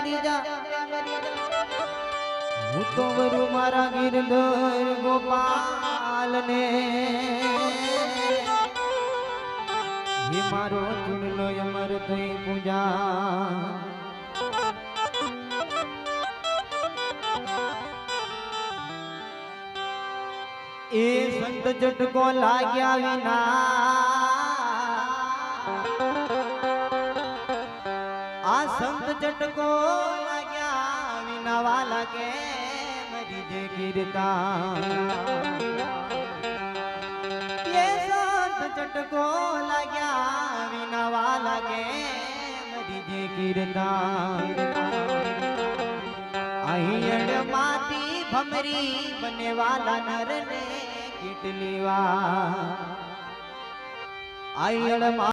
મરી જા હું તો વરુ મારા ગિરધર ગોપાલ ને હે મારો ચૂડલો અમર થઈ પૂજા. એ સંત જટકો લાગ્યા વિના સંત ચટકો લાગ્યા વિનાવા લાગે મરી જે ગીરતા એ સંત ચટકો લાગ્યા વિનાવા લાગે મરી જે ગીરતા અહીંયડ માટી ભમરી બનેવાલા નરને કેટલી વાર અહીંયડ